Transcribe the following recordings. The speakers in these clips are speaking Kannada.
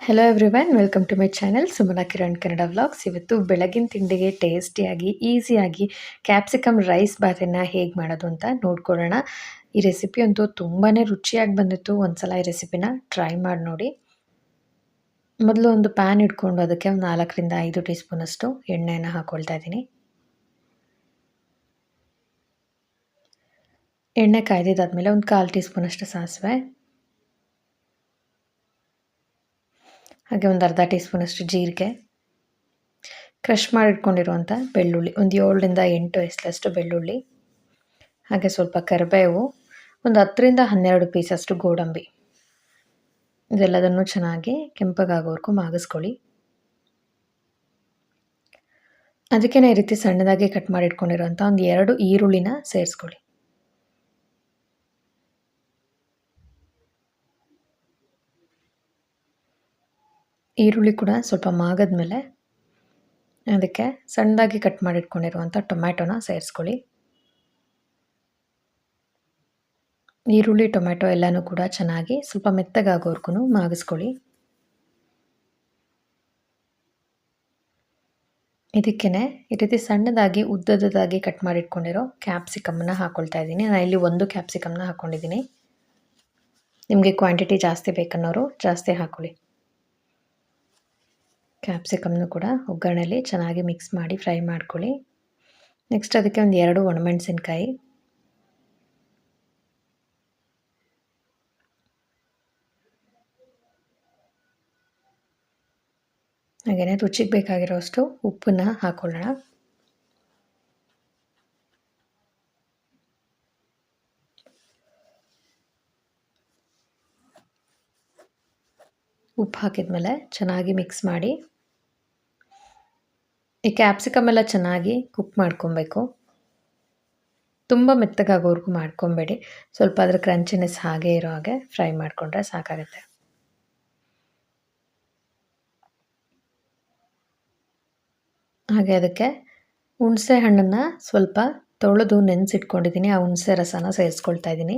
Hello everyone welcome to my channel Sumana Kiran Kannada vlogs ಇವತ್ತು ಬೆಳಗಿನ ತಿಂಡಿಗೆ ಟೇಸ್ಟಿಯಾಗಿ ಈಸಿಯಾಗಿ ಕ್ಯಾಪ್ಸಿಕಮ್ ರೈಸ್ ಬಾತನ್ನು ಹೇಗೆ ಮಾಡೋದು ಅಂತ ನೋಡ್ಕೊಳ್ಳೋಣ. ಈ ರೆಸಿಪಿ ಅಂತೂ ತುಂಬಾ ರುಚಿಯಾಗಿ ಬಂದಿತ್ತು. ಒಂದ್ಸಲ ಈ ರೆಸಿಪಿನ ಟ್ರೈ ಮಾಡಿ ನೋಡಿ. ಮೊದಲು ಒಂದು ಪ್ಯಾನ್ ಇಟ್ಕೊಂಡು ಅದಕ್ಕೆ ಒಂದು ನಾಲ್ಕರಿಂದ ಐದು ಟೀ ಸ್ಪೂನಷ್ಟು ಎಣ್ಣೆಯನ್ನು ಹಾಕ್ಕೊಳ್ತಾ ಇದ್ದೀನಿ. ಎಣ್ಣೆ ಕಾಯ್ದಿದ್ದಾದಮೇಲೆ ಒಂದು ಕಾಲು ಟೀ ಸ್ಪೂನಷ್ಟು ಸಾಸಿವೆ. ಹಾಗೆ ಒಂದು ಅರ್ಧ ಟೀ ಸ್ಪೂನಷ್ಟು ಜೀರಿಗೆ. ಕ್ರಷ್ ಮಾಡಿಟ್ಕೊಂಡಿರುವಂಥ ಬೆಳ್ಳುಳ್ಳಿ, ಒಂದು ಏಳರಿಂದ ಎಂಟು ಎಸ್ಲಷ್ಟು ಬೆಳ್ಳುಳ್ಳಿ, ಹಾಗೆ ಸ್ವಲ್ಪ ಕರಿಬೇವು, ಒಂದು ಹತ್ತರಿಂದ ಹನ್ನೆರಡು ಪೀಸಷ್ಟು ಗೋಡಂಬಿ. ಇದೆಲ್ಲದನ್ನು ಚೆನ್ನಾಗಿ ಕೆಂಪಗಾಗೋವರೆಗೂ ಮಾಗಿಸ್ಕೊಳ್ಳಿ. ಅದಕ್ಕೆ ಈ ರೀತಿ ಸಣ್ಣದಾಗಿ ಕಟ್ ಮಾಡಿಟ್ಕೊಂಡಿರೋಂಥ ಒಂದು ಎರಡು ಈರುಳ್ಳಿನ ಸೇರಿಸ್ಕೊಳ್ಳಿ. ಈರುಳ್ಳಿ ಕೂಡ ಸ್ವಲ್ಪ ಮಾಗದ್ಮೇಲೆ ಅದಕ್ಕೆ ಸಣ್ಣದಾಗಿ ಕಟ್ ಮಾಡಿಟ್ಕೊಂಡಿರುವಂಥ ಟೊಮ್ಯಾಟೊನ ಸೇರಿಸ್ಕೊಳ್ಳಿ. ಈರುಳ್ಳಿ, ಟೊಮ್ಯಾಟೊ ಎಲ್ಲನೂ ಕೂಡ ಚೆನ್ನಾಗಿ ಸ್ವಲ್ಪ ಮೆತ್ತಗಾಗೋರ್ಗು ಮಾಗಿಸ್ಕೊಳ್ಳಿ. ಇದಕ್ಕೇ ಈ ರೀತಿ ಸಣ್ಣದಾಗಿ ಉದ್ದದಾಗಿ ಕಟ್ ಮಾಡಿಟ್ಕೊಂಡಿರೋ ಕ್ಯಾಪ್ಸಿಕಮ್ನ ಹಾಕ್ಕೊಳ್ತಾ ಇದ್ದೀನಿ. ನಾನು ಇಲ್ಲಿ ಒಂದು ಕ್ಯಾಪ್ಸಿಕಮ್ನ ಹಾಕ್ಕೊಂಡಿದ್ದೀನಿ ನಿಮಗೆ ಕ್ವಾಂಟಿಟಿ ಜಾಸ್ತಿ ಬೇಕನ್ನೋರು ಜಾಸ್ತಿ ಹಾಕ್ಕೊಳ್ಳಿ ಕ್ಯಾಪ್ಸಿಕಮ್ನು ಕೂಡ ಒಗ್ಗರಣೆಯಲ್ಲಿ ಚೆನ್ನಾಗಿ ಮಿಕ್ಸ್ ಮಾಡಿ ಫ್ರೈ ಮಾಡ್ಕೊಳ್ಳಿ. ನೆಕ್ಸ್ಟ್ ಅದಕ್ಕೆ ಒಂದು ಎರಡು ಒಣಮೆಣಸಿನ್ಕಾಯಿ. ಹಾಗೆಯೇ ರುಚಿಗೆ ಬೇಕಾಗಿರೋಷ್ಟು ಉಪ್ಪನ್ನ ಹಾಕೊಳ್ಳೋಣ. ಉಪ್ಪು ಹಾಕಿದ ಮೇಲೆ ಚೆನ್ನಾಗಿ ಮಿಕ್ಸ್ ಮಾಡಿ ಈ ಕ್ಯಾಪ್ಸಿಕಮ್ ಎಲ್ಲ ಚೆನ್ನಾಗಿ ಕುಕ್ ಮಾಡ್ಕೊಬೇಕು. ತುಂಬ ಮೆತ್ತಗಾಗೋವರೆಗೂ ಮಾಡ್ಕೊಬೇಡಿ. ಸ್ವಲ್ಪ ಅದರ ಕ್ರಂಚಿನೆಸ್ ಹಾಗೆ ಇರೋ ಹಾಗೆ ಫ್ರೈ ಮಾಡಿಕೊಂಡ್ರೆ ಸಾಕಾಗುತ್ತೆ. ಹಾಗೆ ಅದಕ್ಕೆ ಹುಣಸೆ ಹಣ್ಣನ್ನು ಸ್ವಲ್ಪ ತೊಳೆದು ನೆನೆಸಿಟ್ಕೊಂಡಿದ್ದೀನಿ. ಆ ಹುಣಸೆ ರಸನ ಸೇರಿಸ್ಕೊಳ್ತಾ ಇದ್ದೀನಿ.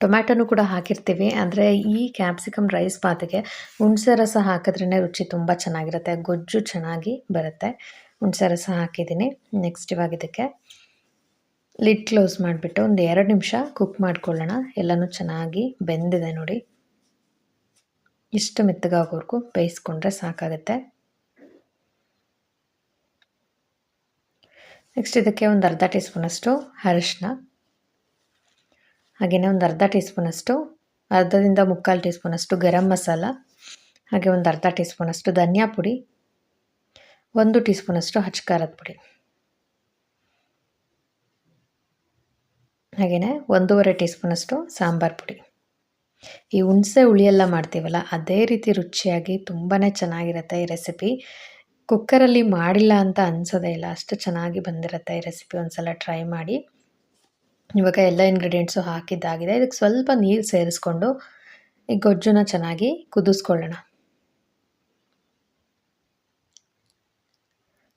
ಟೊಮ್ಯಾಟೊನು ಕೂಡ ಹಾಕಿರ್ತೀವಿ. ಅಂದರೆ ಈ ಕ್ಯಾಪ್ಸಿಕಮ್ ರೈಸ್ ಬಾತಿಗೆ ಹುಣಸೆ ರಸ ಹಾಕಿದ್ರೇ ರುಚಿ ತುಂಬ ಚೆನ್ನಾಗಿರುತ್ತೆ. ಗೊಜ್ಜು ಚೆನ್ನಾಗಿ ಬರುತ್ತೆ. ಹುಣಸೆ ರಸ ಹಾಕಿದ್ದೀನಿ. ನೆಕ್ಸ್ಟ್ ಇವಾಗ ಇದಕ್ಕೆ ಲಿಡ್ ಕ್ಲೋಸ್ ಮಾಡಿಬಿಟ್ಟು ಒಂದು ಎರಡು ನಿಮಿಷ ಕುಕ್ ಮಾಡ್ಕೊಳ್ಳೋಣ. ಎಲ್ಲನೂ ಚೆನ್ನಾಗಿ ಬೆಂದಿದೆ ನೋಡಿ. ಇಷ್ಟು ಮೆತ್ತಗಾಗೋವರೆಗೂ ಬೇಯಿಸ್ಕೊಂಡ್ರೆ ಸಾಕಾಗುತ್ತೆ. ನೆಕ್ಸ್ಟ್ ಇದಕ್ಕೆ ಒಂದು ಅರ್ಧ ಟೀ ಸ್ಪೂನಷ್ಟು ಅರಿಶಿನ ಹಾಗೆಯೇ ಒಂದು ಅರ್ಧ ಟೀ ಸ್ಪೂನಷ್ಟು ಅರ್ಧದಿಂದ ಮುಕ್ಕಾಲು ಟೀ ಸ್ಪೂನಷ್ಟು ಗರಂ ಮಸಾಲ, ಹಾಗೆ ಒಂದು ಅರ್ಧ ಟೀ ಸ್ಪೂನಷ್ಟು ಧನಿಯಾ ಪುಡಿ, ಒಂದು ಟೀ ಸ್ಪೂನಷ್ಟು ಹಚ್ಕಾರದ ಪುಡಿ. ಹಾಗೆಯೇ ಒಂದೂವರೆ ಟೀ ಸ್ಪೂನಷ್ಟು ಸಾಂಬಾರು ಪುಡಿ. ಈ ಹುಣಸೆ ಹುಳಿಯೆಲ್ಲ ಮಾಡ್ತೀವಲ್ಲ, ಅದೇ ರೀತಿ ರುಚಿಯಾಗಿ ತುಂಬಾ ಚೆನ್ನಾಗಿರುತ್ತೆ ಈ ರೆಸಿಪಿ. ಕುಕ್ಕರಲ್ಲಿ ಮಾಡಿಲ್ಲ ಅಂತ ಅನ್ಸೋದೇ ಇಲ್ಲ, ಅಷ್ಟು ಚೆನ್ನಾಗಿ ಬಂದಿರುತ್ತೆ ಈ ರೆಸಿಪಿ ಒಂದು ಸಲ ಟ್ರೈ ಮಾಡಿ. ಇವಾಗ ಎಲ್ಲ ಇಂಗ್ರೀಡಿಯೆಂಟ್ಸು ಹಾಕಿದ್ದಾಗಿದೆ. ಇದಕ್ಕೆ ಸ್ವಲ್ಪ ನೀರು ಸೇರಿಸ್ಕೊಂಡು ಈ ಗೊಜ್ಜನ್ನ ಚೆನ್ನಾಗಿ ಕುದಿಸ್ಕೊಳ್ಳೋಣ.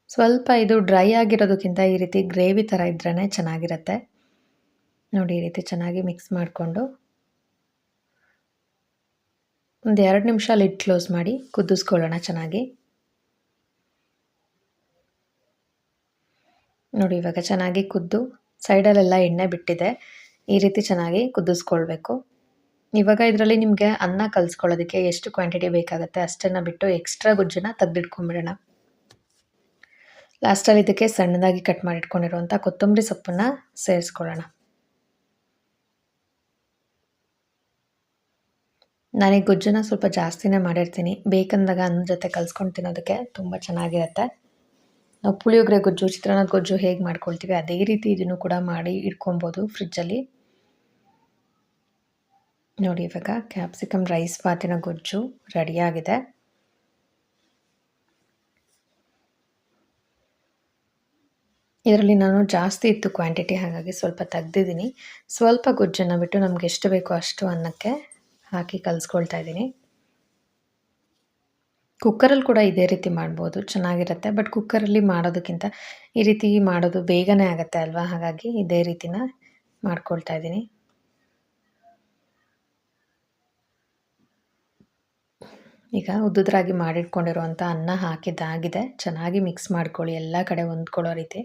ಸ್ವಲ್ಪ ಇದು ಡ್ರೈ ಆಗಿರೋದಕ್ಕಿಂತ ಈ ರೀತಿ ಗ್ರೇವಿ ಥರ ಇದ್ರೇ ಚೆನ್ನಾಗಿರುತ್ತೆ. ನೋಡಿ, ಈ ರೀತಿ ಚೆನ್ನಾಗಿ ಮಿಕ್ಸ್ ಮಾಡಿಕೊಂಡು ಒಂದು ಎರಡು ನಿಮಿಷ ಲಿಡ್ ಕ್ಲೋಸ್ ಮಾಡಿ ಕುದಿಸ್ಕೊಳ್ಳೋಣ ಚೆನ್ನಾಗಿ. ನೋಡಿ, ಇವಾಗ ಚೆನ್ನಾಗಿ ಕುದ್ದು ಸೈಡಲ್ಲೆಲ್ಲ ಎಣ್ಣೆ ಬಿಟ್ಟಿದೆ. ಈ ರೀತಿ ಚೆನ್ನಾಗಿ ಕುದಿಸ್ಕೊಳ್ಬೇಕು. ಇವಾಗ ಇದರಲ್ಲಿ ನಿಮಗೆ ಅನ್ನ ಕಲಿಸ್ಕೊಳ್ಳೋದಕ್ಕೆ ಎಷ್ಟು ಕ್ವಾಂಟಿಟಿ ಬೇಕಾಗುತ್ತೆ ಅಷ್ಟನ್ನು ಬಿಟ್ಟು ಎಕ್ಸ್ಟ್ರಾ ಗುಜ್ಜನ್ನ ತೆಗೆದಿಟ್ಕೊಂಬಿಡೋಣ. ಲಾಸ್ಟಲ್ಲಿ ಇದಕ್ಕೆ ಸಣ್ಣದಾಗಿ ಕಟ್ ಮಾಡಿಟ್ಕೊಂಡಿರುವಂಥ ಕೊತ್ತಂಬರಿ ಸೊಪ್ಪನ್ನು ಸೇರಿಸ್ಕೊಳ್ಳೋಣ. ನಾನೀಗ ಗೊಜ್ಜನ್ನ ಸ್ವಲ್ಪ ಜಾಸ್ತಿನೇ ಮಾಡಿರ್ತೀನಿ. ಬೇಕಂದಾಗ ಅನ್ನ ಜೊತೆ ಕಲ್ಸ್ಕೊಂಡು ತಿನ್ನೋದಕ್ಕೆ ತುಂಬ ಚೆನ್ನಾಗಿರುತ್ತೆ. ನಾವು ಪುಳಿಯೋಗರೆ, ಗೊಜ್ಜು, ಚಿತ್ರಾನ್ನದ ಗೊಜ್ಜು ಹೇಗೆ ಮಾಡ್ಕೊಳ್ತೀವಿ, ಅದೇ ರೀತಿ ಇದನ್ನು ಕೂಡ ಮಾಡಿ ಇಟ್ಕೊಬೋದು ಫ್ರಿಜ್ಜಲ್ಲಿ. ನೋಡಿ ಇವಾಗ ಕ್ಯಾಪ್ಸಿಕಮ್ ರೈಸ್ ಬಾತಿನ ಗೊಜ್ಜು ರೆಡಿಯಾಗಿದೆ ಇದರಲ್ಲಿ ನಾನು ಜಾಸ್ತಿ ಇತ್ತು ಕ್ವಾಂಟಿಟಿ ಹಾಗಾಗಿ ಸ್ವಲ್ಪ ತೆಗ್ದಿದ್ದೀನಿ. ಸ್ವಲ್ಪ ಗೊಜ್ಜನ್ನು ಬಿಟ್ಟು ನಮ್ಗೆ ಎಷ್ಟು ಬೇಕೋ ಅಷ್ಟು ಅನ್ನಕ್ಕೆ ಹಾಕಿ ಕಲಿಸ್ಕೊಳ್ತಾ ಇದ್ದೀನಿ. ಕುಕ್ಕರಲ್ಲಿ ಕೂಡ ಇದೇ ರೀತಿ ಮಾಡ್ಬೋದು, ಚೆನ್ನಾಗಿರುತ್ತೆ. ಬಟ್ ಕುಕ್ಕರಲ್ಲಿ ಮಾಡೋದಕ್ಕಿಂತ ಈ ರೀತಿ ಮಾಡೋದು ಬೇಗನೆ ಆಗುತ್ತೆ ಅಲ್ವಾ? ಹಾಗಾಗಿ ಇದೇ ರೀತಿನ ಮಾಡ್ಕೊಳ್ತಾ ಇದ್ದೀನಿ. ಈಗ ಉದ್ದುದ್ರಾಗಿ ಮಾಡಿಟ್ಕೊಂಡಿರುವಂಥ ಅನ್ನ ಹಾಕಿದ್ದಾಗಿದೆ. ಚೆನ್ನಾಗಿ ಮಿಕ್ಸ್ ಮಾಡ್ಕೊಳ್ಳಿ. ಎಲ್ಲ ಕಡೆ ಹೊಂದ್ಕೊಳ್ಳೋ ರೀತಿ.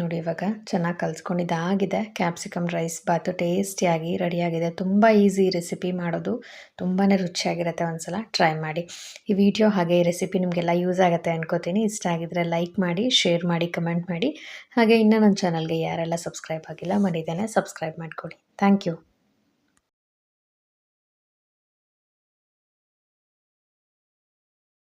ನೋಡಿ ಇವಾಗ ಚೆನ್ನಾಗಿ ಕಲಿಸ್ಕೊಂಡಿದ್ದಾಗಿದೆ ಕ್ಯಾಪ್ಸಿಕಮ್ ರೈಸ್ ಬಾತು ಟೇಸ್ಟಿಯಾಗಿ ರೆಡಿಯಾಗಿದೆ ತುಂಬ ಈಸಿ ರೆಸಿಪಿ ಮಾಡೋದು. ತುಂಬಾ ರುಚಿಯಾಗಿರುತ್ತೆ ಒಂದ್ಸಲ ಟ್ರೈ ಮಾಡಿ. ಈ ವಿಡಿಯೋ ಹಾಗೆ ಈ ರೆಸಿಪಿ ನಿಮಗೆಲ್ಲ ಯೂಸ್ ಆಗುತ್ತೆ ಅನ್ಕೋತೀನಿ. ಇಷ್ಟ ಆಗಿದ್ರೆ ಲೈಕ್ ಮಾಡಿ ಶೇರ್ ಮಾಡಿ ಕಮೆಂಟ್ ಮಾಡಿ. ಹಾಗೆ ಇನ್ನೂ ನನ್ನ ಚಾನಲ್ಗೆ ಯಾರೆಲ್ಲ ಸಬ್ಸ್ಕ್ರೈಬ್ ಆಗಿಲ್ಲ ಮಾಡಿದ್ದೇನೆ ಸಬ್ಸ್ಕ್ರೈಬ್ ಮಾಡ್ಕೊಳ್ಳಿ. Thank you